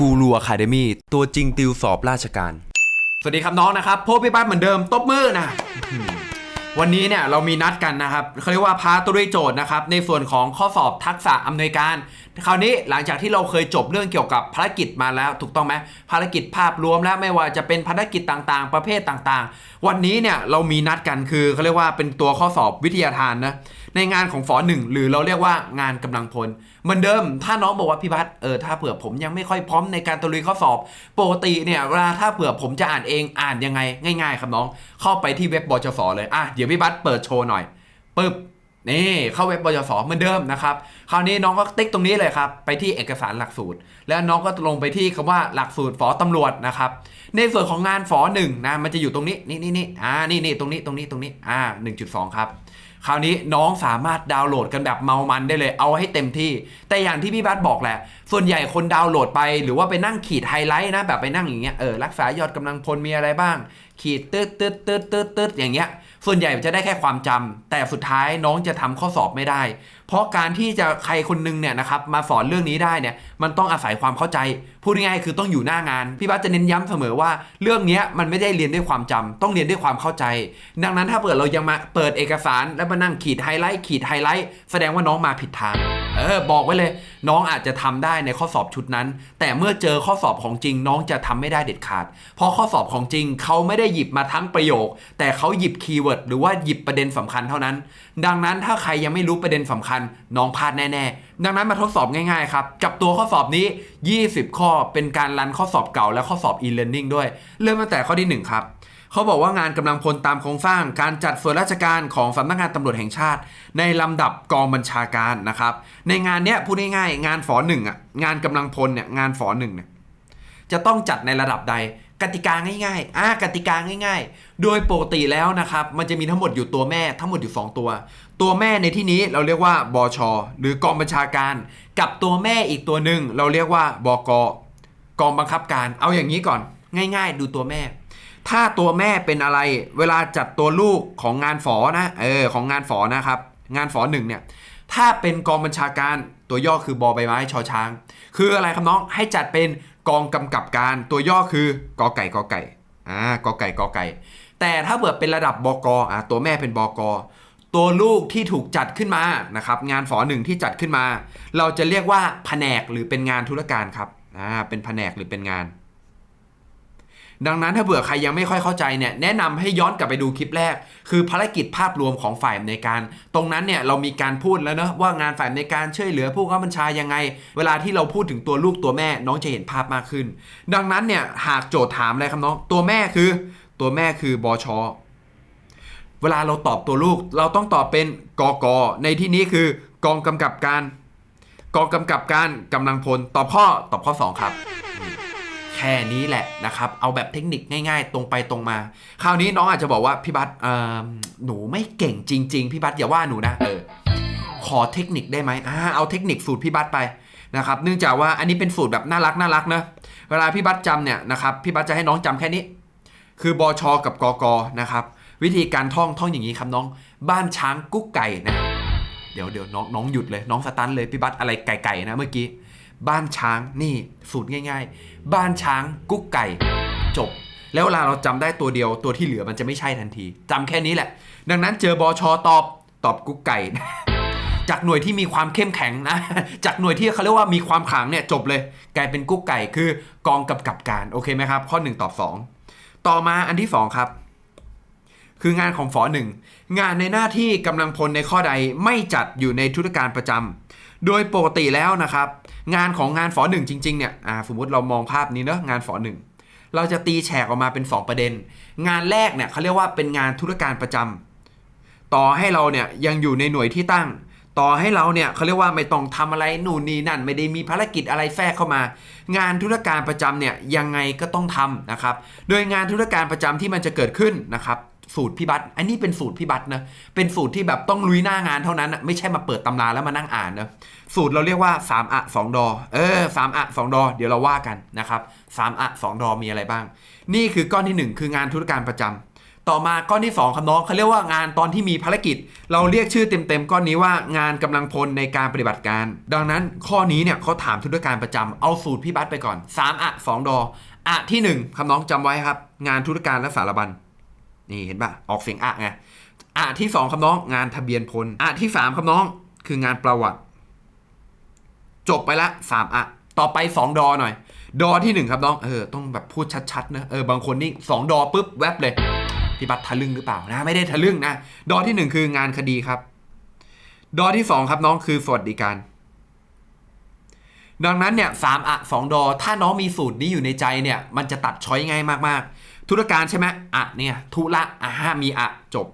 กูรูอะคาเดมี่ตัวจริงติวสอบราชการ สวัสดีครับน้องนะครับพบพี่บ้านเหมือนเดิมตบมือนะอืมวันนี้เนี่ยเรามีนัดกันนะครับเขาเรียกว่าพาตุริโจทย์นะครับในส่วนของข้อสอบทักษะอำนวยการ คราวนี้หลังจากที่เราเคยจบเรื่องเกี่ยวกับภารกิจมาแล้วถูกต้องไหมภารกิจภาพรวมแล้วไม่ว่าจะเป็นภารกิจต่างๆ ประเภทต่างๆ วันนี้เนี่ยเรามีนัดกันคือเขาเรียกว่าเป็นตัวข้อสอบวิทยาทานนะ ในงานของฝอหนึ่งหรือเราเรียกว่างานกำลังพลเหมือนเดิม ถ้าน้องบอกว่าพี่พัฒเออถ้าเผื่อผมยังไม่ค่อยพร้อมในการตะลุยข้อสอบปกติเนี่ยเวลาถ้าเผื่อผมจะอ่านเองอ่านยังไง ง่าย ๆ ครับน้อง เข้าไปที่เว็บบจสเลยอะเดี๋ยวพี่พัฒเปิดโชว์หน่อยปึ๊บนี่เข้าเว็บบจสเหมือนเดิมนะครับ คราวนี้น้องก็ติ๊กตรงนี้เลยครับ ไปที่เอกสารหลักสูตร แล้วน้องก็ลงไปที่คำว่าหลักสูตรฝอตำรวจนะครับ ในส่วนของงานฝอหนึ่งนะมันจะอยู่ตรงนี้นี่นี่นี่อ่านี่นี่ตรงนี้ตรงนี้ตรงนี้อ่า1.2ครับ คราวนี้น้องสามารถดาวน์โหลดกันแบบเมามันได้เลย เอาให้เต็มที่ แต่อย่างที่พี่บัสบอกแหละ ส่วนใหญ่คนดาวน์โหลดไปหรือว่าไปนั่งขีดไฮไลท์นะแบบไปนั่งอย่างเงี้ยเออรักษายอดกำลังพลมีอะไรบ้าง ขีดตืดตืดตืดตืดตืดอย่างเงี้ย ส่วนใหญ่จะได้แค่ความจำแต่สุดท้ายน้องจะทำข้อสอบไม่ได้ เพราะการที่จะใครคนนึงเนี่ยนะครับมาสอนเรื่องนี้ได้เนี่ยมันต้องอาศัยความเข้าใจ พูดง่ายๆคือต้องอยู่หน้างาน พี่บัสจะเน้นย้ำเสมอว่า เรื่องนี้มันไม่ได้เรียนด้วยความจำต้องเรียนด้วยความเข้าใจ ดังนั้นถ้าเปิดเรายังมาเปิดเอกสารแล้วมานั่งขีดไฮไลท์ขีดไฮไลท์แสดงว่าน้องมาผิดทางเออบอกไว้เลย น้องอาจจะทำได้ในข้อสอบชุดนั้น แต่เมื่อเจอข้อสอบของจริง น้องจะทำไม่ได้เด็ดขาด เพราะข้อสอบของจริงเขาไม่ได้หยิบมาทั้งประโยค แต่เขาหยิบคีย์เวิร์ดหรือว่าหยิบประเด็นสำคัญเท่านั้น ดังนั้นถ้าใครยังไม่รู้ประเด็นสำคัญน้องพลาดแน่ ๆ ดังนั้นมาทดสอบง่ายๆครับกับตัวข้อสอบนี้ 20 ข้อเป็นการรันข้อสอบเก่าและข้อสอบ e-learning ด้วย เริ่มตั้งแต่ข้อที่ 1 ครับเขาบอกว่างานกำลังพลตามโครงสร้างการจัดส่วนราชการของสำนักงานตำรวจแห่งชาติ ในลำดับกองบัญชาการนะครับ ในงานเนี้ยพูดง่ายๆงานฝอหนึ่งอะงานกำลังพลเนี่ยงานฝอหนึ่งเนี่ยจะต้องจัดในระดับใดกติกาง่ายๆอ่ากติกาง่าย ๆ โดยปกติแล้วนะครับ มันจะมีทั้งหมดอยู่ตัวแม่ทั้งหมดอยู่ 2 ตัว ตัวแม่ในที่นี้เราเรียกว่าบชหรือกองบัญชาการ กับตัวแม่อีกตัวหนึ่งเราเรียกว่าบกกองบังคับการ เอาอย่างนี้ก่อน ง่าย ๆ ดูตัวแม่ ถ้าตัวแม่เป็นอะไร เวลาจัดตัวลูกของงานฝอนะเออของงานฝอนะครับ งานฝอหนึ่งเนี่ยถ้าเป็นกองบัญชาการตัวย่อคือบอใบไม้ชอช้าง คืออะไรครับน้องให้จัดเป็นกองกำกับการตัวย่อคือกอไก่กอไก่อ่ากอไก่กอไก่ แต่ถ้าเบิดเป็นระดับบกอะตัวแม่เป็นบก ตัวลูกที่ถูกจัดขึ้นมานะครับงานฝอหนึ่งที่จัดขึ้นมา เราจะเรียกว่าแผนกหรือเป็นงานธุรการครับอ่าเป็นแผนกหรือเป็นงาน ดังนั้นถ้าเผื่อใครยังไม่ค่อยเข้าใจเนี่ยแนะนำให้ย้อนกลับไปดูคลิปแรก คือภารกิจภาพรวมของฝ่ายในการ ตรงนั้นเนี่ยเรามีการพูดแล้วเนอะว่างานฝ่ายในการช่วยเหลือผู้ข้าบัญชายังไง เวลาที่เราพูดถึงตัวลูกตัวแม่น้องจะเห็นภาพมากขึ้น ดังนั้นเนี่ยหากโจทย์ถามอะไรครับน้องตัวแม่คือ ตัวแม่คือบอช เวลาเราตอบตัวลูก เราต้องตอบเป็นกกในที่นี้คือกองกำกับการ กองกำกับการกำลังพลตอบข้อตอบข้อ 2 ครับ แค่นี้แหละนะครับ เอาแบบเทคนิคง่ายๆ ตรงไปตรงมา คราวนี้น้องอาจจะบอกว่าพี่บัสเอ่อหนูไม่เก่งจริง ๆ พี่บัสอย่าว่าหนูนะเออขอเทคนิคได้ไหมอ่าเอาเทคนิคสูตรพี่บัสไปนะครับ เนื่องจากว่าอันนี้เป็นสูตรแบบน่ารักน่ารักนะเวลาพี่บัสจำเนี่ยนะครับพี่บัสจะให้น้องจำแค่นี้ คือบอชอกับกกนะครับ วิธีการท่องท่องอย่างนี้ครับน้อง บ้านช้างกุ๊กไก่นะ เดี๋ยวเดี๋ยวน้องน้องหยุดเลยน้องสตันเลยพี่บัสอะไรไก่ไก่นะเมื่อกี้ บ้านช้างนี่สูตรง่าย ๆ บ้านช้างกุ๊กไก่จบ แล้วเวลาเราจำได้ตัวเดียวตัวที่เหลือมันจะไม่ใช่ทันทีจำแค่นี้แหละ ดังนั้นเจอบอชอตอบตอบกุ๊กไก่จากหน่วยที่มีความเข้มแข็งนะ จากหน่วยที่เขาเรียกว่ามีความขลังเนี่ยจบเลย กลายเป็นกุ๊กไก่คือกองกำกับการโอเคไหมครับ ข้อ 1 ตอบ 2 ต่อมาอันที่ 2 ครับ คืองานของฝอหนึ่งงานในหน้าที่กำลังพลในข้อใดไม่จัดอยู่ในธุรการประจำโดยปกติแล้วนะครับ งานของงานฝอหนึ่งจริงๆเนี่ยสมมติเรามองภาพนี้เนอะงานฝอหนึ่งเราจะตีแฉกออกมาเป็น 2 ประเด็น งานแรกเนี่ยเขาเรียกว่าเป็นงานธุรการประจำต่อให้เราเนี่ยยังอยู่ในหน่วยที่ตั้ง ต่อให้เราเนี่ยเขาเรียกว่าไม่ต้องทำอะไรนู่นนี่นั่น ไม่ได้มีภารกิจอะไรแทรกเข้ามา งานธุรการประจำเนี่ยยังไงก็ต้องทำนะครับ โดยงานธุรการประจำที่มันจะเกิดขึ้นนะครับ สูตรพิบัติอันนี้เป็นสูตรพิบัตินะ เป็นสูตรที่แบบต้องลุยหน้างานเท่านั้นไม่ใช่มาเปิดตำราแล้วมานั่งอ่านนะ สูตรเราเรียกว่า 3 อะ2ดอ เออ3อะ2ดอ เดี๋ยวเราว่ากันนะครับ3อะ2ดอมีอะไรบ้าง นี่คือก้อนที่ 1 คืองานธุรการประจำต่อมาก้อนที่ 2ครับน้องเขาเรียกว่างานตอนที่มีภารกิจ เราเรียกชื่อเต็มๆก้อนนี้ว่างานกำลังพลในการปฏิบัติการ ดังนั้นข้อนี้เนี่ยเขาถามทุกการประจำเอาสูตรพี่บัตไปก่อน3อะ2ดออะที่1ครับน้องจำไว้ครับ งานธุรการและสารบัญ นี่เห็นปะออกเสียงอะไงอะที่สองครับน้องงานทะเบียนพลอะที่สามครับน้องคืองานประวัติ จบไปละสามอะต่อไปสองดอหน่อย ดอที่หนึ่งครับน้องเออต้องแบบพูดชัดๆนะเออบางคนนี่สองดอปุ๊บแวบเลยพี่บัตรทะลึ่งหรือเปล่านะไม่ได้ทะลึ่งนะดอที่หนึ่งคืองานคดีครับ ดอที่สองครับน้องคือสวัสดิการดังนั้นเนี่ยสามอะสองดอ ถ้าน้องมีสูตรนี้อยู่ในใจเนี่ย มันจะตัดช้อยง่ายมากๆ ธุรการใช่ไหมอะเนี่ยธุระอะมีอะจบ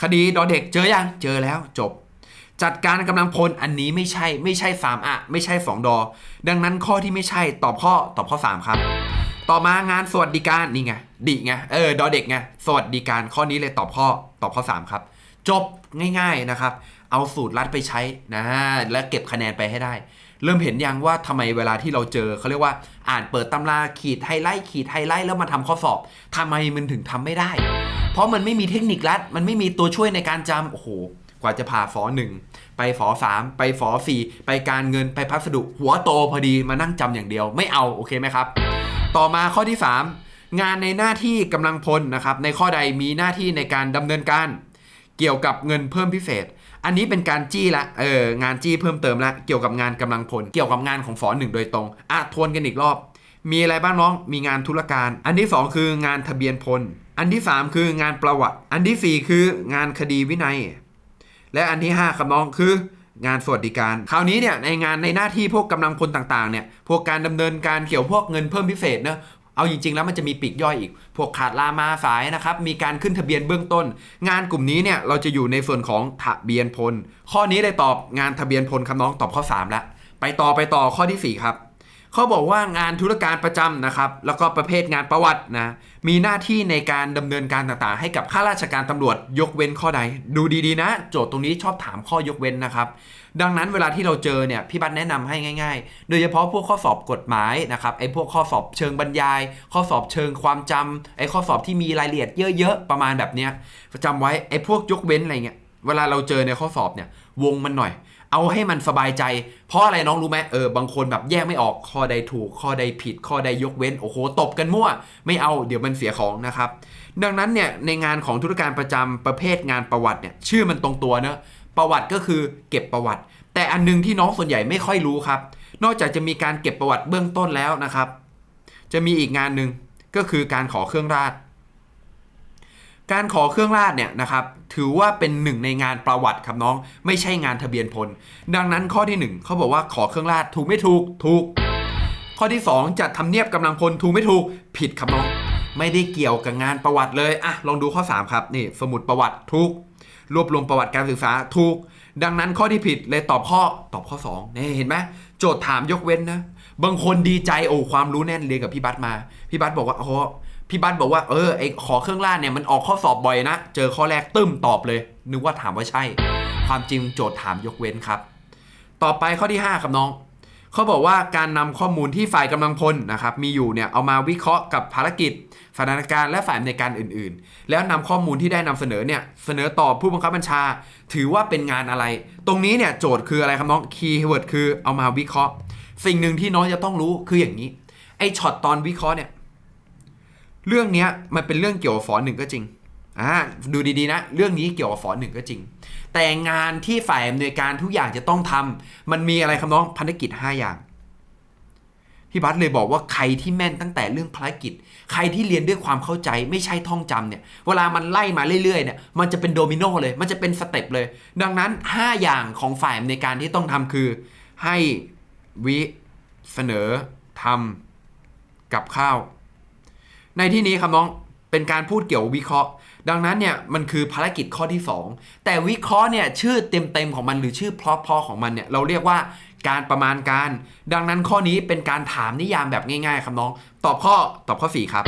คดีดอเด็กเจอยังเจอแล้วจบ จัดการกำลังพลอันนี้ไม่ใช่ไม่ใช่3อะไม่ใช่2ดอ ดังนั้นข้อที่ไม่ใช่ตอบข้อตอบข้อ3ครับ ต่อมางานสวัสดิการนี่ไงดิไงเออดอเด็กไงสวัสดิการข้อนี้เลยตอบข้อตอบข้อ3ครับ จบง่าย ๆนะครับ เอาสูตรลัดไปใช้นะและเก็บคะแนนไปให้ได้ เริ่มเห็นยังว่าทำไมเวลาที่เราเจอเขาเรียกว่าอ่านเปิดตำราขีดไฮไลท์ขีดไฮไลท์แล้วมาทำข้อสอบทำไมมันถึงทำไม่ได้ เพราะมันไม่มีเทคนิคลัด มันไม่มีตัวช่วยในการจำโอ้โหกว่าจะผ่าฝอหนึ่งไปฝอสามไปฝอสี่ไปการเงินไปพัสดุ หัวโตพอดีมานั่งจำอย่างเดียวไม่เอาโอเคไหมครับ ต่อมาข้อที่ 3 งานในหน้าที่กำลังพลนะครับในข้อใดมีหน้าที่ในการดำเนินการ เกี่ยวกับเงินเพิ่มพิเศษ อันนี้เป็นการจี้ละเอองานจี้เพิ่มเติมละเกี่ยวกับงานกำลังพลเกี่ยวกับงานของฝอหนึ่งโดยตรงอะทวนกันอีกรอบ มีอะไรบ้างน้องมีงานธุรการ อันที่ 2 คืองานทะเบียนพล อันที่ 3 คืองานประวัติ อันทีสี่4 คืองานคดีวินัย และอันที่5ครับน้องคืองานสวัสดิการ คราวนี้เนี่ยในงานในหน้าที่พวกกำลังพลต่างๆเนี่ยพวกการดำเนินการเกี่ยวพวกเงินเพิ่มพิเศษเนอะ เอาจริงๆ แล้วมันจะมีปีกย่อยอีก พวกขาดลามาสายนะครับ มีการขึ้นทะเบียนเบื้องต้น งานกลุ่มนี้เนี่ยเราจะอยู่ในส่วนของทะเบียนพล ข้อนี้ได้ตอบงานทะเบียนพลครับน้องตอบข้อ 3 แล้ว ไปต่อไปต่อข้อทีสี่ 4 ครับเขาบอกว่างานธุรการประจำนะครับ แล้วก็ประเภทงานประวัตินะ มีหน้าที่ในการดำเนินการต่างๆ ให้กับข้าราชการตำรวจยกเว้นข้อใด ดูดีๆนะ โจทย์ตรงนี้ชอบถามข้อยกเว้นนะครับ ดังนั้นเวลาที่เราเจอเนี่ยพี่บัตรแนะนำให้ง่าย ๆ โดยเฉพาะพวกข้อสอบกฎหมายนะครับไอ้พวกข้อสอบเชิงบรรยาย ข้อสอบเชิงความจำไอ้ข้อสอบที่มีรายละเอียดเยอะๆประมาณแบบเนี้ยจำไว้ไอ้พวกยกเว้นอะไรเงี้ยเวลาเราเจอในข้อสอบเนี่ยวงมันหน่อย เอาให้มันสบายใจ เพราะอะไรน้องรู้ไหมเออบางคนแบบแยกไม่ออกข้อใดถูก ข้อใดผิด ข้อใดยกเว้นโอ้โหตบกันมั่ว ไม่เอาเดี๋ยวมันเสียของนะครับ ดังนั้นเนี่ยในงานของธุรการประจำประเภทงานประวัติเนี่ยชื่อมันตรงตัวเนอะ ประวัติก็คือเก็บประวัติ แต่อันหนึงที่น้องส่วนใหญ่ไม่ค่อยรู้ครับ นอกจากจะมีการเก็บประวัติเบื้องต้นแล้วนะครับ จะมีอีกงานหนึ่งก็คือการขอเครื่องราช การขอเครื่องราชเนี่ยนะครับถือว่าเป็นหนึ่งในงานประวัติครับน้อง ไม่ใช่งานทะเบียนพล ดังนั้นข้อที่หนึ่งเขาบอกว่าขอเครื่องราชถูกไม่ถูกถูก ข้อที่ 2 จัดทำเนียบกำลังพลถูกไม่ถูกผิดครับน้อง ไม่ได้เกี่ยวกับงานประวัติเลยอะลองดูข้อ 3 ครับนี่สมุดประวัติถูก รวบรวมประวัติการศึกษาถูก ดังนั้นข้อที่ผิดเลยตอบข้อตอบข้อ2นี่เห็นไหมโจทย์ถามยกเว้นนะ บางคนดีใจโอ้ความรู้แน่นเรียนกับพี่บัตมา พี่บัตบอกว่าโอ้พี่บัตบอกว่าเออไอขอเครื่องราเนี่ยมันออกข้อสอบบ่อยนะ เจอข้อแรกตึ้มตอบเลย นึกว่าถามว่าใช่ ความจริงโจทย์ถามยกเว้นครับ ต่อไปข้อที่ 5 ครับน้อง เขาบอกว่าการนำข้อมูลที่ฝ่ายกำลังพลนะครับมีอยู่เนี่ยเอามาวิเคราะห์กับภารกิจสถานการณ์และฝ่ายในการอื่น ๆ แล้วนำข้อมูลที่ได้นำเสนอเนี่ยเสนอต่อผู้บังคับบัญชา ถือว่าเป็นงานอะไร ตรงนี้เนี่ยโจทย์คืออะไรครับน้องคีย์เวิร์ดคือเอามาวิเคราะห์ สิ่งหนึ่งที่น้องจะต้องรู้คืออย่างนี้ไอ้ช็อตตอนวิเคราะห์เนี่ยเรื่องนี้มันเป็นเรื่องเกี่ยวกับฝอหนึ่งก็จริง อ่าดูดีๆนะ เรื่องนี้เกี่ยวกับฝอหนึ่งก็จริง แต่งานที่ฝ่ายอำนวยการทุกอย่างจะต้องทำมันมีอะไรครับน้องภารกิจ 5 อย่างพี่บัสเลยบอกว่าใครที่แม่นตั้งแต่เรื่องภารกิจ ใครที่เรียนด้วยความเข้าใจไม่ใช่ท่องจำเนี่ย เวลามันไล่มาเรื่อยๆเนี่ยมันจะเป็นโดมิโนเลย มันจะเป็นสเต็ปเลย ดังนั้น 5 อย่างของฝ่ายอำนการที่ต้องทำคือ ให้วิเสนอทำกับข้าว ในที่นี้ครับน้องเป็นการพูดเกี่ยววิเคราะห์ ดังนั้นเนี่ยมันคือภารกิจข้อที่ 2 แต่วิเคราะห์เนี่ยชื่อเต็มๆของมันหรือชื่อเพราะๆของมันเนี่ยเราเรียกว่าการประมาณการ ดังนั้นข้อนี้เป็นการถามนิยามแบบง่ายๆครับน้อง ตอบข้อตอบข้อ 4 ครับ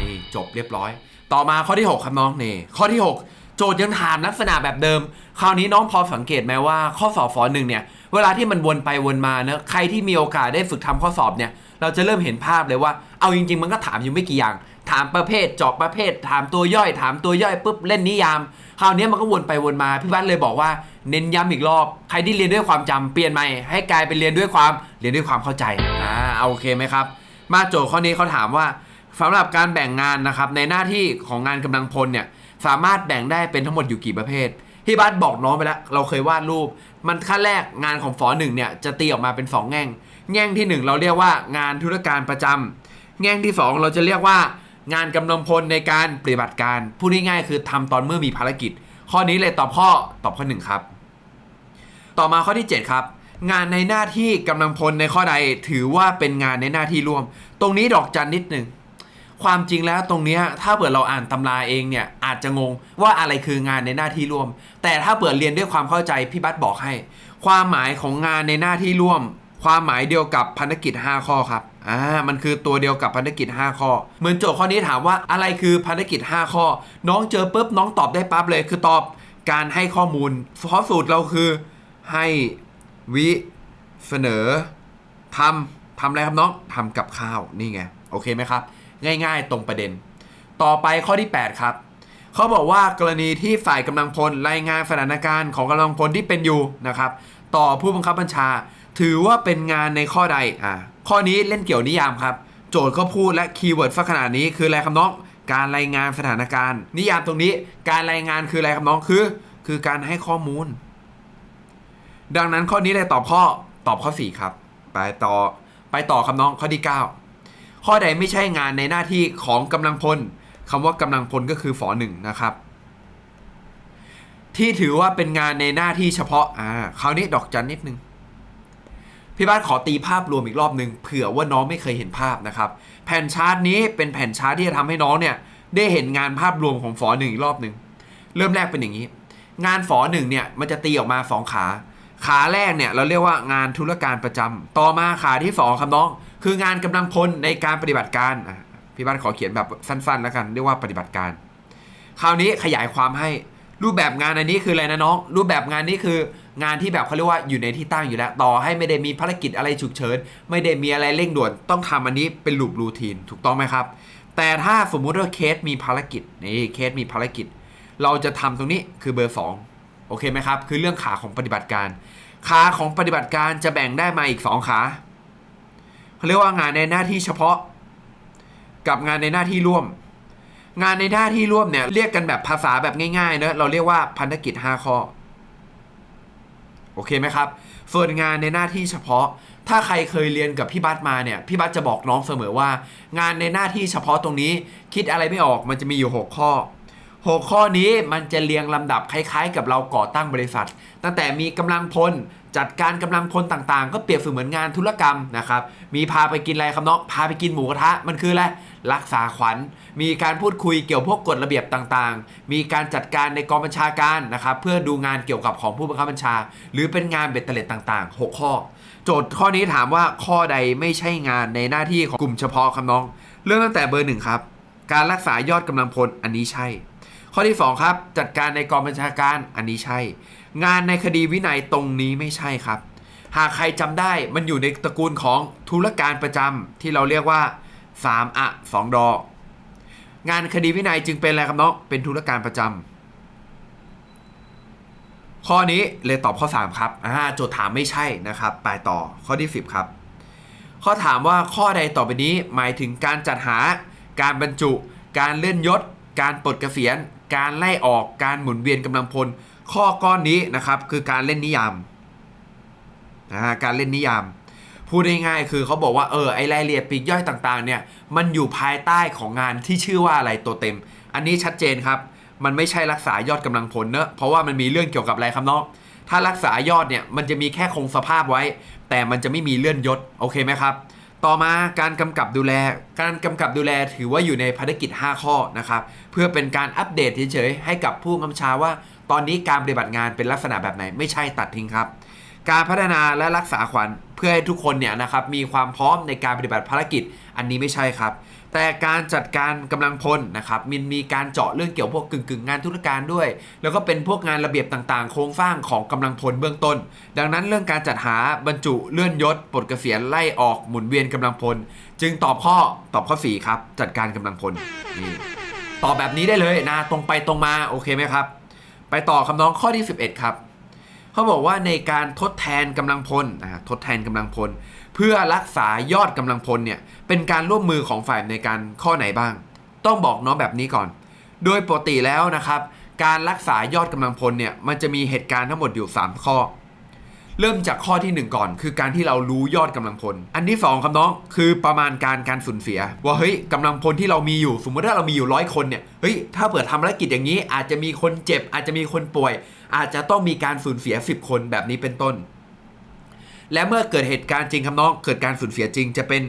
นี่จบเรียบร้อย ต่อมาข้อที่ 6 ครับน้องนี่ข้อที่ 6 โจทย์ยังถามลักษณะแบบเดิม คราวนี้น้องพอสังเกตไหมว่าข้อสอบฟอหนึ่งเนี่ยเวลาที่มันวนไปวนมาเนอะใครที่มีโอกาสได้ฝึกทำข้อสอบเนี่ยเราจะเริ่มเห็นภาพเลยว่าเอาจริง ๆ มันก็ถามอยู่ไม่กี่อย่าง ถามประเภทเจาะประเภท ถามตัวย่อย ถามตัวย่อยปุ๊บเล่นนิยาม คราวนี้มันก็วนไปวนมาพี่บ้านเลยบอกว่าเน้นย้ำอีกรอบ ใครที่เรียนด้วยความจำเปลี่ยนใหม่ให้กลายเป็นเรียนด้วยความเรียนด้วยความเข้าใจอ่าเอาโอเคไหมครับ มาโจทย์ข้อนี้เขาถามว่าสำหรับการแบ่งงานนะครับในหน้าที่ของงานกำลังพลเนี่ยสามารถแบ่งได้เป็นทั้งหมดอยู่กี่ประเภทพี่บัสบอกน้องไปแล้ว เราเคยวาดรูป มันขั้นแรกงานของฝอหนึ่งเนี่ยจะตีออกมาเป็น 2 แง่ง แง่งทีหนึ่1 เราเรียกว่างานธุรการประจำแง่งที่ 2 เราจะเรียกว่า งานกำลังพลในการปฏิบัติการพูดง่ายๆคือทำตอนเมื่อมีภารกิจ ข้อนี้เลยตอบข้อตอบข้อหนึ่งครับ ต่อมาข้อที่ 7 ครับ งานในหน้าที่กำลังพลในข้อใดถือว่าเป็นงานในหน้าที่ร่วม ตรงนี้ดอกจันนิดหนึ่งความจริงแล้วตรงเนี้ยถ้าเปิดเราอ่านตำราเองเนี่ยอาจจะงงว่าอะไรคืองานในหน้าที่ร่วม แต่ถ้าเปิดเรียนด้วยความเข้าใจพี่บัสบอกให้ ความหมายของงานในหน้าที่ร่วม ความหมายเดียวกับพันธกิจ 5 ข้อครับอ่ามันคือตัวเดียวกับพันธกิจ 5 ข้อ เหมือนโจทย์ข้อนี้ถามว่าอะไรคือพันธกิจ 5 ข้อ น้องเจอปุ๊บน้องตอบได้ปั๊บเลย คือตอบการให้ข้อมูลเพราะสูตรเราคือให้วิเสนอทำทำอะไรครับน้องทำกับข้าวนี่ไงโอเคไหมครับ ง่ายๆตรงประเด็น ต่อไปข้อที่ 8 ครับเขาบอกว่ากรณีที่ฝ่ายกำลังพลรายงานสถานการณ์ของกำลังพลที่เป็นอยู่นะครับ ต่อผู้บังคับบัญชา ถือว่าเป็นงานในข้อใดอ่าข้อนี้เล่นเกี่ยวนิยามครับ โจทย์เขาพูดและคีย์เวิร์ดสักขนาดนี้คืออะไรครับน้อง การรายงานสถานการณ์ นิยามตรงนี้การรายงานคืออะไรครับน้องคือ คือการให้ข้อมูล ดังนั้นข้อนี้เลยตอบข้อตอบข้อ 4 ครับ ไปต่อไปต่อคำน้องข้อที่ 9 ข้อใดไม่ใช่งานในหน้าที่ของกำลังพลคำว่ากำลังพลก็คือฝอหนึ่งนะครับ ที่ถือว่าเป็นงานในหน้าที่เฉพาะอ่าคราวนี้ดอกจันนิดนึง พี่บ้านขอตีภาพรวมอีกรอบหนึ่งเผื่อว่าน้องไม่เคยเห็นภาพนะครับ แผ่นชาร์ตนี้เป็นแผ่นชาร์ตที่จะทำให้น้องเนี่ย ได้เห็นงานภาพรวมของฝอหนึ่งอีกรอบหนึ่งเริ่มแรกเป็นอย่างนี้ งานฝอหนึ่งเนี่ยมันจะตีออกมาสองขา ขาแรกเนี่ยเราเรียกว่างานธุรการประจำต่อมาขาที่สองครับน้อง คืองานกำลังพลในการปฏิบัติการพี่บ้านขอเขียนแบบสั้นๆ แล้วกันเรียกว่าปฏิบัติการ คราวนี้ขยายความให้รูปแบบงานอันนี้คืออะไรนะน้อง รูปแบบงานนี้คือ งานที่แบบเขาเรียกว่าอยู่ในที่ตั้งอยู่แล้ว ต่อให้ไม่ได้มีภารกิจอะไรฉุกเฉิน ไม่ได้มีอะไรเร่งด่วน ต้องทำอันนี้เป็นลูปรูทีนถูกต้องไหมครับ แต่ถ้าสมมุติว่าเคสมีภารกิจนี่เคสมีภารกิจ เราจะทำตรงนี้คือเบอร์ 2 โอเคไหมครับ คือเรื่องขาของปฏิบัติการ ขาของปฏิบัติการจะแบ่งได้มาอีก 2 ขาเขาเรียกว่างานในหน้าที่เฉพาะ กับงานในหน้าที่ร่วม งานในหน้าที่ร่วมเนี่ยเรียกกันแบบภาษาแบบง่ายๆเนอะเราเรียกว่าพันธกิจ 5 ข้อ โอเคไหมครับส่วนงานในหน้าที่เฉพาะ ถ้าใครเคยเรียนกับพี่บัตมาเนี่ยพี่บัตจะบอกน้องเสมอว่า งานในหน้าที่เฉพาะตรงนี้ คิดอะไรไม่ออกมันจะมีอยู่ 6 ข้อ 6 ข้อนี้มันจะเรียงลำดับคล้ายๆ กับเราก่อตั้งบริษัท ตั้งแต่มีกำลังพล จัดการกำลังพลต่างๆ ก็เปรียบเสมือนงานธุรกรรมนะครับ มีพาไปกินอะไรครับเนาะ พาไปกินหมูกระทะ มันคืออะไร รักษาขวัญ มีการพูดคุยเกี่ยวพวกกฎระเบียบต่างๆ มีการจัดการในกองบัญชาการนะครับ เพื่อดูงานเกี่ยวกับของผู้บังคับบัญชา หรือเป็นงานเบ็ดเตล็ดต่างๆ 6 ข้อ โจทย์ข้อนี้ถามว่าข้อใดไม่ใช่งานในหน้าที่ของกลุ่มเฉพาะครับน้อง เริ่มตั้งแต่เบอร์หนึ่งครับ การรักษายอดกำลังพล อันนี้ใช่ ข้อที่ 2 ครับ จัดการในกองบัญชาการ อันนี้ใช่ งานในคดีวินัยตรงนี้ไม่ใช่ครับ หากใครจำได้มันอยู่ในตระกูลของธุรการประจำที่เราเรียกว่า3อะ2ดอ งานคดีวินัยจึงเป็นอะไรครับน้องเป็นธุรการประจำข้อนี้เลยตอบข้อ 3 ครับอ่าโจทย์ถามไม่ใช่นะครับ ไปต่อข้อที่ 10 ครับ ข้อถามว่าข้อใดต่อไปนี้หมายถึงการจัดหา การบรรจุ การเลื่อนยศ การปลดเกษียณ การไล่ออกการหมุนเวียนกำลังพล ข้อก้อนนี้นะครับคือการเล่นนิยามนะฮะการเล่นนิยาม พูดง่ายๆคือเขาบอกว่าเออไอรายละเอียดปีกย่อยต่างๆเนี่ยมันอยู่ภายใต้ของงานที่ชื่อว่าอะไรตัวเต็ม อันนี้ชัดเจนครับ มันไม่ใช่รักษายอดกำลังพลเนอะเพราะว่ามันมีเรื่องเกี่ยวกับอะไรครับน้องถ้ารักษายอดเนี่ยมันจะมีแค่คงสภาพไว้ แต่มันจะไม่มีเลื่อนยศโอเคไหมครับ ต่อมาการกำกับดูแล การกำกับดูแลถือว่าอยู่ในภารกิจ 5 ข้อนะครับ เพื่อเป็นการอัปเดตเฉยๆให้กับผู้กำกับชาว่า ตอนนี้การปฏิบัติงานเป็นลักษณะแบบไหนไม่ใช่ตัดทิ้งครับ การพัฒนาและรักษาขวัญเพื่อให้ทุกคนเนี่ยนะครับมีความพร้อมในการปฏิบัติภารกิจ อันนี้ไม่ใช่ครับ แต่การจัดการกำลังพลนะครับมันมีการเจาะเรื่องเกี่ยวพวกกึ่งกึ่งงานธุรการด้วย แล้วก็เป็นพวกงานระเบียบต่างๆ โครงสร้างของกำลังพลเบื้องต้น ดังนั้นเรื่องการจัดหาบรรจุเลื่อนยศปลดเกษียณไล่ออกหมุนเวียนกำลังพล จึงตอบข้อตอบข้อ4ครับจัดการกำลังพลนี่ตอบแบบนี้ได้เลยนะตรงไปตรงมาโอเคไหมครับ ไปต่อคำน้องข้อที่ 11 ครับเขาบอกว่าในการทดแทนกำลังพลนะทดแทนกำลังพล เพื่อรักษายอดกำลังพลเนี่ยเป็นการร่วมมือของฝ่ายในการข้อไหนบ้าง ต้องบอกน้องแบบนี้ก่อน โดยปกติแล้วนะครับ การรักษายอดกำลังพลเนี่ยมันจะมีเหตุการณ์ทั้งหมดอยู่ 3 ข้อ เริ่มจากข้อทีหนึ่1 ก่อน คือการที่เรารู้ยอดกำลังพล อันที่ 2ครับน้องคือประมาณการการสูญเสีย ว่าเฮ้ยกำลังพลที่เรามีอยู่ สมมติถ้าเรามีอยู่ร้อยคนเนี่ยเฮ้ยถ้าเปิดทำภารกิจอย่างนี้ อาจจะมีคนเจ็บ อาจจะมีคนป่วย อาจจะต้องมีการสูญเสีย 10 คนแบบนี้เป็นต้น และเมื่อเกิดเหตุการณ์จริงครับน้องเกิดการสูญเสียจริงจะเป็น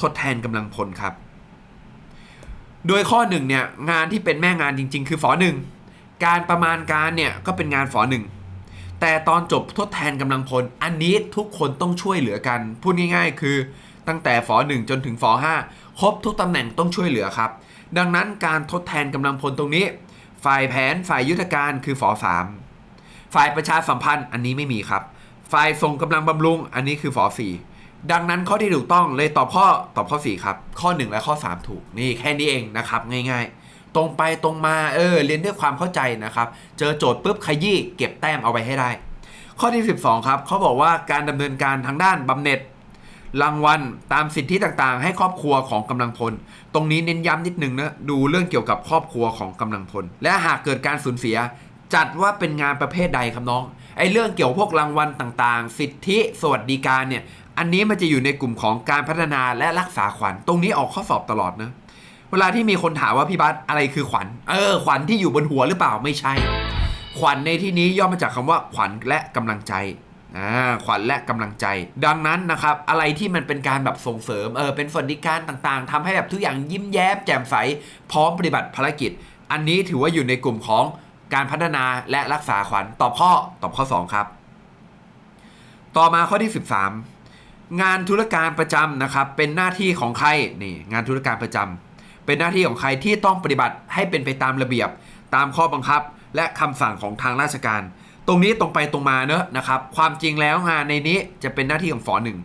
ทดแทนกำลังพลครับ โดยข้อหนึ่งเนี่ยงานที่เป็นแม่งานจริง ๆ คือฝอหนึ่งการประมาณการเนี่ยก็เป็นงานฝอหนึ่งแต่ตอนจบทดแทนกำลังพล อันนี้ทุกคนต้องช่วยเหลือกัน พูดง่าย ๆ คือตั้งแต่ฝอหนึ่งจนถึงฝอห้าครบทุกตำแหน่งต้องช่วยเหลือครับ ดังนั้นการทดแทนกำลังพลตรงนี้ ฝ่ายแผนฝ่ายยุทธการคือฝอสามฝ่ายประชาสัมพันธ์อันนี้ไม่มีครับ ฝ่ายส่งกำลังบำรุง อันนี้คือฝอสี่ดังนั้นข้อที่ถูกต้องเลยตอบข้อตอบข้อ4ครับข้อ 1 และข้อ 3 ถูกนี่แค่นี้เองนะครับง่ายๆ ตรงไปตรงมาเออเรียนด้วยความเข้าใจนะครับ เจอโจทย์ปุ๊บขยี้เก็บแต้มเอาไว้ให้ได้ ข้อที่ 12 ครับเขาบอกว่าการดำเนินการทางด้านบำเหน็จ รางวัลตามสิทธิต่างๆ ให้ครอบครัวของกำลังพล ตรงนี้เน้นย้ำนิดนึงนะดูเรื่องเกี่ยวกับครอบครัวของกำลังพล และหากเกิดการสูญเสีย จัดว่าเป็นงานประเภทใดครับน้อง ไอ้เรื่องเกี่ยวพวกรางวัลต่างๆ สิทธิสวัสดิการเนี่ย อันนี้มันจะอยู่ในกลุ่มของการพัฒนาและรักษาขวัญ ตรงนี้ออกข้อสอบตลอดนะ เวลาที่มีคนถามว่าพี่บัสอะไรคือขวัญ เออ ขวัญที่อยู่บนหัวหรือเปล่า ไม่ใช่ ขวัญในที่นี้ย่อมาจากคำว่าขวัญและกำลังใจอ่าขวัญและกำลังใจ ดังนั้นนะครับ อะไรที่มันเป็นการแบบส่งเสริม เออ เป็นสวัสดิการต่างๆทำให้แบบทุกอย่างยิ้มแย้มแจ่มใส พร้อมปฏิบัติภารกิจ อันนี้ถือว่าอยู่ในกลุ่มของ การพัฒนาและรักษาขวัญตอบข้อตอบข้อ 2 ครับ ต่อมาข้อที่ 13 งานธุรการประจำนะครับ เป็นหน้าที่ของใครนี่งานธุรการประจำเป็นหน้าที่ของใครที่ต้องปฏิบัติให้เป็นไปตามระเบียบ ตามข้อบังคับ และคำสั่งของทางราชการ ตรงนี้ตรงไปตรงมาเนอะนะครับ ความจริงแล้วงานในนี้จะเป็นหน้าที่ของฝอหนึ่ง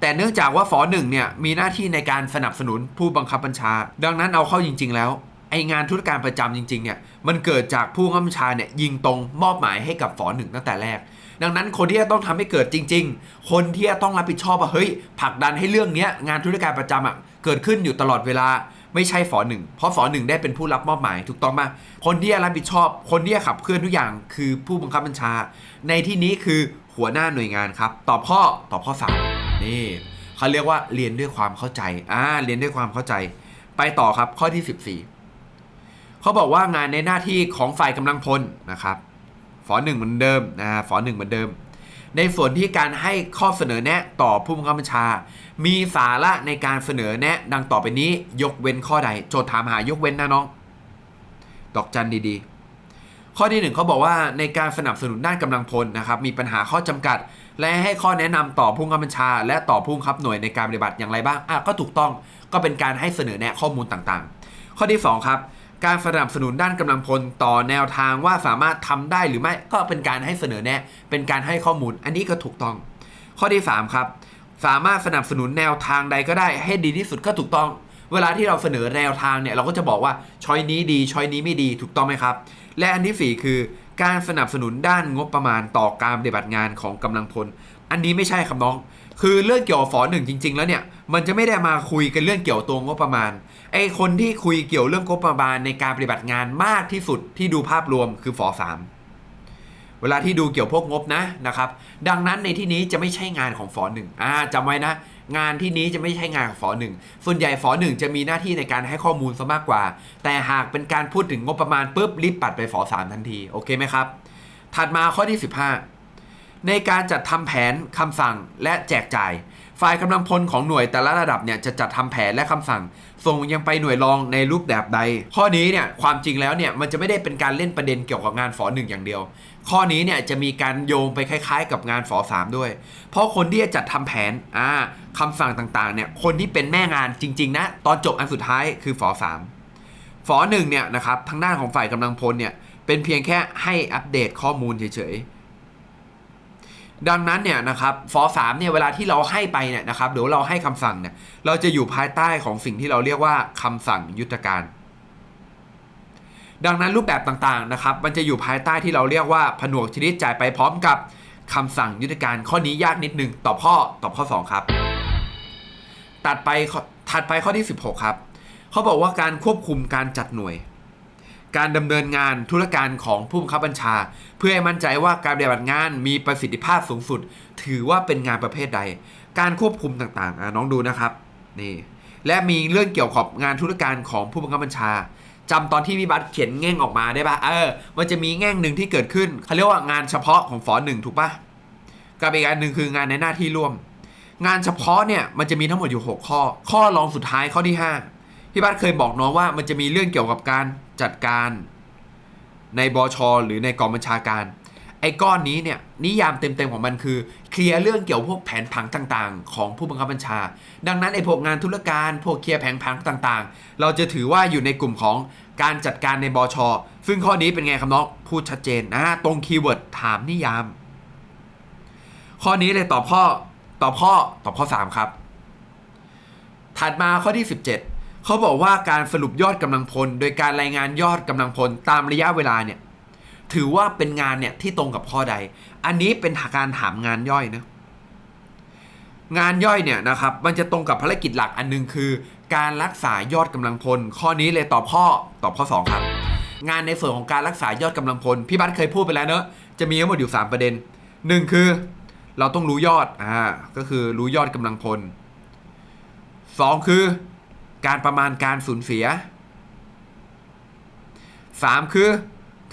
แต่เนื่องจากว่าฝอหนึ่งเนี่ยมีหน้าที่ในการสนับสนุนผู้บังคับบัญชา ดังนั้นเอาเข้าจริง ๆ แล้ว ไองานธุรการประจำจริงๆเนี่ยมันเกิดจากผู้บังคับบัญชาเนี่ยยิงตรงมอบหมายให้กับฝอหนึ่งตั้งแต่แรก ดังนั้นคนที่จะต้องทำให้เกิดจริง ๆ คนที่จะต้องรับผิดชอบว่าเฮ้ยผลักดันให้เรื่องเนี้ยงานธุรการประจำอะเกิดขึ้นอยู่ตลอดเวลาไม่ใช่ฝอหนึ่งเพราะฝอหนึ่งได้เป็นผู้รับมอบหมายถูกต้องไหมคนที่จะรับผิดชอบ คนที่จะขับเคลื่อนทุกอย่างคือผู้บังคับบัญชา ในที่นี้คือหัวหน้าหน่วยงานครับ ตอบข้อตอบข้อสามนี่เขาเรียกว่าเรียนด้วยความเข้าใจอ่าเรียนด้วยความเข้าใจ ไปต่อครับข้อที่ 14 เขาบอกว่างานในหน้าที่ของฝ่ายกำลังพลนะครับฝอหนึ่งเหมือนเดิมนะฝอหนึ่งเหมือนเดิม ในส่วนที่การให้ข้อเสนอแนะต่อผู้บังคับบัญชา มีสาระในการเสนอแนะ ดังต่อไปนี้ยกเว้นข้อใด โจทย์ถามหายกเว้นนะน้อง ดอกจันดีๆข้อที่หนึ่งเขาบอกว่าในการสนับสนุนด้านกำลังพลนะครับมีปัญหาข้อจำกัด และให้ข้อแนะนำต่อผู้บังคับบัญชา และต่อผู้บังคับหน่วยในการปฏิบัติอย่างไรบ้างอะก็ถูกต้องก็เป็นการให้เสนอแนะข้อมูลต่างๆ ข้อที่สองครับ การสนับสนุนด้านกำลังพลต่อแนวทางว่าสามารถทำได้หรือไม่ก็เป็นการให้เสนอแนะ เป็นการให้ข้อมูล อันนี้ก็ถูกต้อง ข้อที่ 3 ครับ สามารถสนับสนุนแนวทางใดก็ได้ให้ดีที่สุดก็ถูกต้อง เวลาที่เราเสนอแนวทางเนี่ยเราก็จะบอกว่าช้อยนี้ดีช้อยนี้ไม่ดีถูกต้องไหมครับ และอันที่ 4 คือ การสนับสนุนด้านงบประมาณต่อการปฏิบัติงานของกำลังพล อันนี้ไม่ใช่ครับน้อง คือเรื่องเกี่ยวกับฝอหนึ่งจริง ๆ แล้วเนี่ยมันจะไม่ได้มาคุยกันเรื่องเกี่ยวตัวงบประมาณ ไอคนที่คุยเกี่ยวเรื่องงบประมาณในการปฏิบัติงานมากที่สุดที่ดูภาพรวมคือฝอสามเวลาที่ดูเกี่ยวพวกงบนะนะครับ ดังนั้นในที่นี้จะไม่ใช่งานของฝอหนึ่งอ่าจำไว้นะ งานที่นี้จะไม่ใช่งานของฝอหนึ่งส่วนใหญ่ฝอหนึ่งจะมีหน้าที่ในการให้ข้อมูลซะมากกว่า แต่หากเป็นการพูดถึงงบประมาณปุ๊บรีบปัดไปฝอสามทันทีโอเคไหมครับ ถัดมาข้อที่ 15 ในการจัดทำแผนคำสั่งและแจกจ่าย ฝ่ายกำลังพลของหน่วยแต่ละระดับเนี่ยจะจัดทำแผนและคำสั่ง ส่งยังไปหน่วยรองในรูปแบบใด ข้อนี้เนี่ยความจริงแล้วเนี่ยมันจะไม่ได้เป็นการเล่นประเด็นเกี่ยวกับงานฝอหนึ่งอย่างเดียว ข้อนี้เนี่ยจะมีการโยงไปคล้ายๆ กับงานฝอสามด้วย เพราะคนที่จะจัดทำแผนอ่าคำสั่งต่างๆเนี่ยคนที่เป็นแม่งานจริงๆนะตอนจบอันสุดท้ายคือฝอสามฝอหนึ่งเนี่ยนะครับทางด้านของฝ่ายกำลังพลเนี่ยเป็นเพียงแค่ให้อัปเดตข้อมูลเฉยๆ ดังนั้นเนี่ยนะครับฝอสามเนี่ยเวลาที่เราให้ไปเนี่ยนะครับหรือว่าเราให้คำสั่งเนี่ยเราจะอยู่ภายใต้ของสิ่งที่เราเรียกว่าคำสั่งยุทธการ ดังนั้นรูปแบบต่างๆนะครับมันจะอยู่ภายใต้ที่เราเรียกว่าผนวกชนิดจ่ายไปพร้อมกับคำสั่งยุทธการข้อนี้ยากนิดนึงตอบข้อตอบข้อ 2 ครับ ตัดไปถัดไปข้อที่ 16 ครับ เขาบอกว่าการควบคุมการจัดหน่วย การดำเนินงานธุรการของผู้บังคับบัญชา เพื่อให้มั่นใจว่าการปฏิบัติงานมีประสิทธิภาพสูงสุด ถือว่าเป็นงานประเภทใด การควบคุมต่างๆน้องดูนะครับนี่และมีเรื่องเกี่ยวกับงานธุรการของผู้บังคับบัญชาจำตอนที่พี่บัตเขียนแง่งออกมาได้ปะเออมันจะมีแง่งหนึ่งที่เกิดขึ้นเขาเรียกว่างานเฉพาะของฝอหนึ่งถูกปะกับอีกอันหนึ่งคืองานในหน้าที่ร่วม งานเฉพาะเนี่ยมันจะมีทั้งหมดอยู่ 6 ข้อ ข้อรองสุดท้ายข้อที่ 5 พี่บัสเคยบอกน้องว่ามันจะมีเรื่องเกี่ยวกับการจัดการในบอชหรือในกองบัญชาการ ไอ้ก้อนนี้เนี่ยนิยามเต็มๆของมันคือ เคลียร์เรื่องเกี่ยวพวกแผนผังต่างๆ ของผู้บังคับบัญชา ดังนั้นไอ้พวกงานธุรการพวกเคลียร์แผนผังต่างๆ เราจะถือว่าอยู่ในกลุ่มของการจัดการในบอชซึ่งข้อนี้เป็นไงครับน้องพูดชัดเจนนะตรงคีย์เวิร์ดถามนิยาม ข้อนี้เลยตอบข้อตอบข้อตอบข้อ 3 ครับ ถัดมาข้อที่ 17 เขาบอกว่าการสรุปยอดกำลังพล โดยการรายงานยอดกำลังพลตามระยะเวลาเนี่ยถือว่าเป็นงานเนี่ยที่ตรงกับข้อใด อันนี้เป็นการถามงานย่อยนะงานย่อยเนี่ยนะครับมันจะตรงกับภารกิจหลักอันหนึงคือ การรักษายอดกำลังพล ข้อนี้เลยตอบข้อตอบข้อ 2 ครับ งานในส่วนของการรักษายอดกำลังพลพี่บัตเคยพูดไปแล้วเนอะจะมีทั้งหมดอยู่ 3 ประเด็นหนึ่งคือ เราต้องรู้ยอดอ่าก็คือรู้ยอดกำลังพลสองคือ การประมาณการสูญเสียสามคือ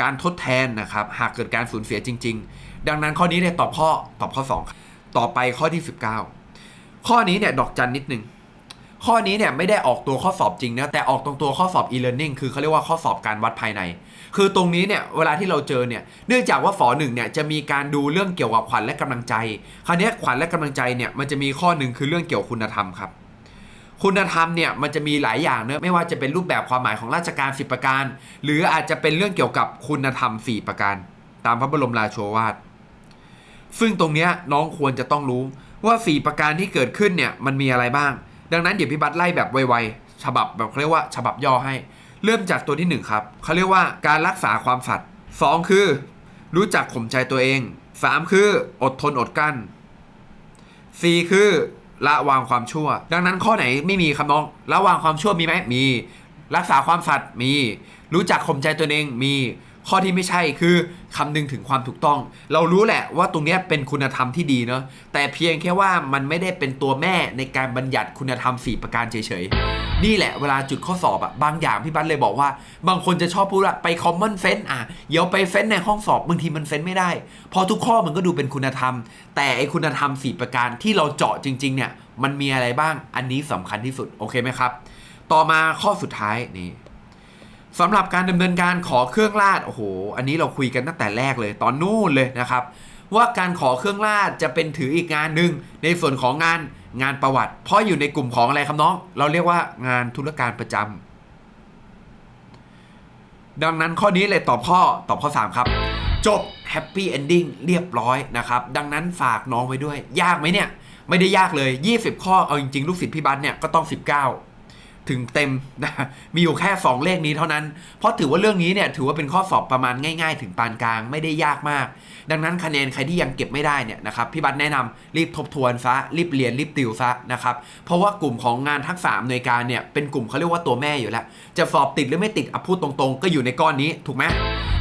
การทดแทนนะครับ หากเกิดการสูญเสียจริง ๆ ดังนั้นข้อนี้เนี่ยตอบข้อตอบข้อ 2 ต่อไปข้อที่ 19 ข้อนี้เนี่ยดอกจันนิดนึง ข้อนี้เนี่ยไม่ได้ออกตัวข้อสอบจริงนะแต่ออกตรงตัวข้อสอบ e-learning คือเขาเรียกว่าข้อสอบการวัดภายใน คือตรงนี้เนี่ยเวลาที่เราเจอเนี่ยเนื่องจากว่าฝอหนึ่งเนี่ยจะมีการดูเรื่องเกี่ยวกับขวัญและกำลังใจ คราวนี้ขวัญและกำลังใจเนี่ยมันจะมีข้อหนึ่งคือเรื่องเกี่ยวกับคุณธรรมครับ คุณธรรมเนี่ยมันจะมีหลายอย่างเนอะไม่ว่าจะเป็นรูปแบบความหมายของราชการ 10 ประการ หรืออาจจะเป็นเรื่องเกี่ยวกับคุณธรรม 4 ประการ ตามพระบรมราโชวาทซึ่งตรงเนี้ยน้องควรจะต้องรู้ว่า 4 ประการที่เกิดขึ้นเนี่ยมันมีอะไรบ้าง ดังนั้นเดี๋ยวพี่บัตไล่แบบไวๆฉบับแบบเขาเรียกว่าฉบับย่อให้ เริ่มจากตัวที่หนึ่งครับเขาเรียกว่าการรักษาความสัตย์สองคือ รู้จักข่มใจตัวเองสามคืออดทนอดกั้นสี่คือ ละวางความชั่ว ดังนั้นข้อไหนไม่มีครับน้องละวางความชั่วมีไหมมี รักษาความสัตย์มี รู้จักข่มใจตัวเองมี ข้อที่ไม่ใช่คือคำนึงถึงความถูกต้อง เรารู้แหละว่าตรงนี้เป็นคุณธรรมที่ดีเนาะแต่เพียงแค่ว่ามันไม่ได้เป็นตัวแม่ในการบัญญัติคุณธรรม 4 ประการเฉยๆ นี่แหละเวลาจุดข้อสอบอะบางอย่างพี่บัตเลยบอกว่า บางคนจะชอบพูดว่าไปคอมมอนเซนต์อะเดี๋ยวไปเฟ้นในห้องสอบบางทีมันเฟ้นไม่ได้ พอทุกข้อมันก็ดูเป็นคุณธรรม แต่ไอคุณธรรม 4 ประการที่เราเจาะจริง ๆ เนี่ยมันมีอะไรบ้างอันนี้สำคัญที่สุดโอเคไหมครับ ต่อมาข้อสุดท้ายนี่ สำหรับการดำเนินการขอเครื่องราชโอ้โห อันนี้เราคุยกันตั้งแต่แรกเลยตอนนู่นเลยนะครับ ว่าการขอเครื่องราชจะเป็นถืออีกงานหนึ่งในส่วนของงานงานประวัติ เพราะอยู่ในกลุ่มของอะไรครับน้อง เราเรียกว่างานธุรการประจำดังนั้นข้อนี้เลยตอบข้อตอบข้อ 3 ครับ จบแฮปปี้เอนดิ้งเรียบร้อยนะครับ ดังนั้นฝากน้องไว้ด้วย ยากไหมเนี่ย ไม่ได้ยากเลย 20 ข้อเอาจริงๆลูกศิษย์พี่บัสเนี่ยก็ต้อง 19 ถึงเต็มนะมีอยู่แค่ 2 เลขนี้เท่านั้น เพราะถือว่าเรื่องนี้เนี่ยถือว่าเป็นข้อสอบประมาณง่าย ๆ ถึงปานกลางไม่ได้ยากมาก ดังนั้นคะแนนใครที่ยังเก็บไม่ได้เนี่ยนะครับพี่บัตแนะนำรีบทบทวนซะรีบเรียนรีบติวซะนะครับเพราะว่ากลุ่มของงานทักษะอำนวยการเนี่ยเป็นกลุ่มเขาเรียกว่าตัวแม่อยู่แล้ว จะสอบติดหรือไม่ติดอพูดตรงๆ ก็อยู่ในก้อนนี้ถูกไหม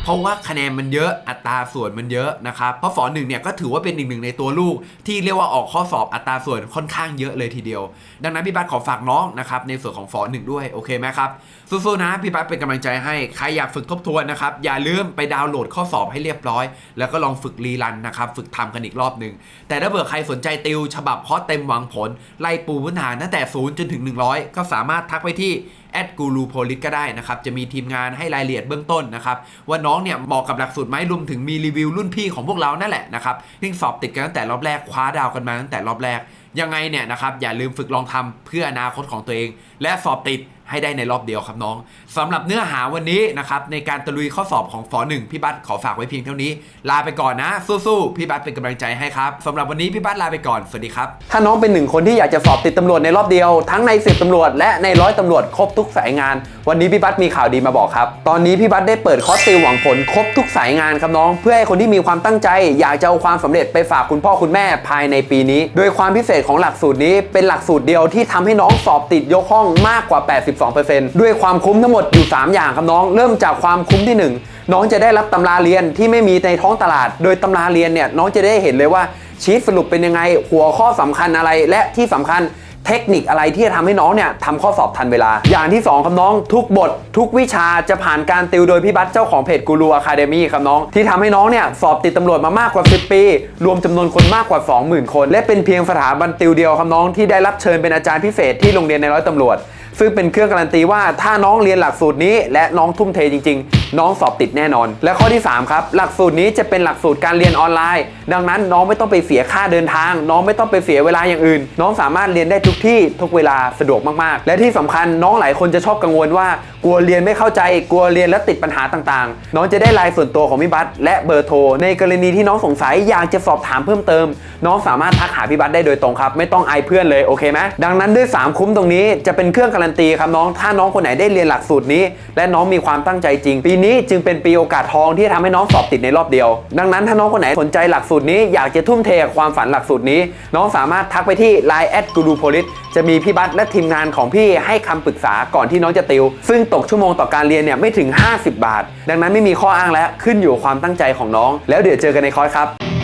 เพราะว่าคะแนนมันเยอะอัตราส่วนมันเยอะนะครับเพราะฝอหนึ่งเนี่ยก็ถือว่าเป็นอีกหนึ่งในตัวลูก ที่เรียกว่าออกข้อสอบอัตราส่วนค่อนข้างเยอะเลยทีเดียว ดังนั้นพี่บัสขอฝากน้องนะครับในส่วนของฝอหนึ่งด้วยโอเคไหมครับ สู้ๆนะพี่บัสเป็นกำลังใจให้ ใครอยากฝึกทบทวนนะครับ อย่าลืมไปดาวน์โหลดข้อสอบให้เรียบร้อย แล้วก็ลองฝึกรีรันนะครับฝึกทำกันอีกรอบหนึ่งแต่ถ้าเผื่อใครสนใจติว ฉบับคอร์สเต็มหวังผล ไล่ปูพื้นฐานตั้งแต่0จนถึง 100 ก็สามารถทักไปที่แอดกูรูโพลิสก็ได้นะครับ จะมีทีมงานให้รายละเอียดเบื้องต้นนะครับ ว่าน้องเนี่ยเหมาะกับหลักสูตรไหมรวมถึงมีรีวิวรุ่นพี่ของพวกเรานั่นแหละนะครับที่สอบติดกันตั้งแต่รอบแรกคว้าดาวกันมาตั้งแต่รอบแรก ยังไงเนี่ยนะครับอย่าลืมฝึกลองทำเพื่ออนาคตของตัวเอง และสอบติด ให้ได้ในรอบเดียวครับน้องสำหรับเนื้อหาวันนี้นะครับในการตะลุยข้อสอบของฝอหนึ่งพี่บัสขอฝากไว้เพียงเท่านี้ ลาไปก่อนนะ สู้ๆพี่บัสเป็นกำลังใจให้ครับสำหรับวันนี้พี่บัสลาไปก่อนสวัสดีครับถ้าน้องเป็นหนึ่งคนที่อยากจะสอบติดตำรวจในรอบเดียวทั้งในสิบตำรวจและในร้อยตำรวจครบทุกสายงาน วันนี้พี่บัสมีข่าวดีมาบอกครับ ตอนนี้พี่บัสได้เปิดคอร์สติวหวังผลครบทุกสายงานครับน้อง เพื่อให้คนที่มีความตั้งใจ อยากจะเอาความสำเร็จไปฝากคุณพ่อคุณแม่ภายในปีนี้ โดยความพิเศษของหลักสูตรนี้เป็นหลักสูตรเดียวที่ทำให้น้องสอบติดยกห้องมากกว่า82%ด้วยความคุ้มทั้งหมดอยู่ 3 อย่างครับน้อง เริ่มจากความคุ้มที่หนึ่งน้องจะได้รับตำราเรียนที่ไม่มีในท้องตลาด โดยตำราเรียนเนี่ยน้องจะได้เห็นเลยว่าชีตสรุปเป็นยังไง หัวข้อสำคัญอะไรและที่สำคัญเทคนิคอะไรที่จะทำให้น้องเนี่ยทำข้อสอบทันเวลา อย่างที่2ครับน้องทุกบท ทุกวิชาจะผ่านการติวโดยพี่บัตเจ้าของเพจกูรูอะคาเดมี่ครับน้อง ที่ทำให้น้องเนี่ยสอบติดตำรวจมามากกว่า 10 ปี รวมจำนวนคนมากกว่า 20,000 คน และเป็นเพียงสถาบันติวเดียวครับน้องที่ได้รับเชิญเป็นอาจารย์พิเศษที่โรงเรียนในร้อยตำรวจ ซึ่งเป็นเครื่องการันตีว่าถ้าน้องเรียนหลักสูตรนี้ และน้องทุ่มเทจริง ๆ น้องสอบติดแน่นอน และข้อที่ 3 ครับ หลักสูตรนี้จะเป็นหลักสูตรการเรียนออนไลน์ ดังนั้นน้องไม่ต้องไปเสียค่าเดินทาง น้องไม่ต้องไปเสียเวลาอย่างอื่น น้องสามารถเรียนได้ทุกที่ทุกเวลาสะดวกมากๆ และที่สำคัญน้องหลายคนจะชอบกังวลว่า กลัวเรียนไม่เข้าใจ กลัวเรียนแล้วติดปัญหาต่างๆ น้องจะได้ไลน์ส่วนตัวของพี่บัตและเบอร์โทรในกรณีที่น้องสงสัยอยากจะสอบถามเพิ่มเติม น้องสามารถทักหาพี่บัตได้โดยตรงครับ ไม่ต้องอายเพื่อนเลยโอเคไหมดังนั้นด้วย 3 คุ้มตรงนี้จะเป็นเครื่องการันตีครับน้องถ้าน้องคนไหนได้เรียนหลักสูตรนี้ และน้องมีความตั้งใจจริง ปีนี้จึงเป็นปีโอกาสทองที่จะทำให้น้องสอบติดในรอบเดียว ดังนั้นถ้าน้องคนไหนสนใจหลักสูตรนี้อยากจะทุ่มเทกับความฝันหลักสูตรนี้ น้องสามารถทักไปที่ Line แอดกูรูโพลิสจะมีพี่บัตและทีมงานของพี่ให้คำปรึกษาก่อนที่น้องจะติว ซึ่งตกชั่วโมงต่อการเรียนเนี่ยไม่ถึง 50 บาท ดังนั้นไม่มีข้ออ้างแล้วขึ้นอยู่ความตั้งใจของน้อง แล้วเดี๋ยวเจอกันในคอร์สครับ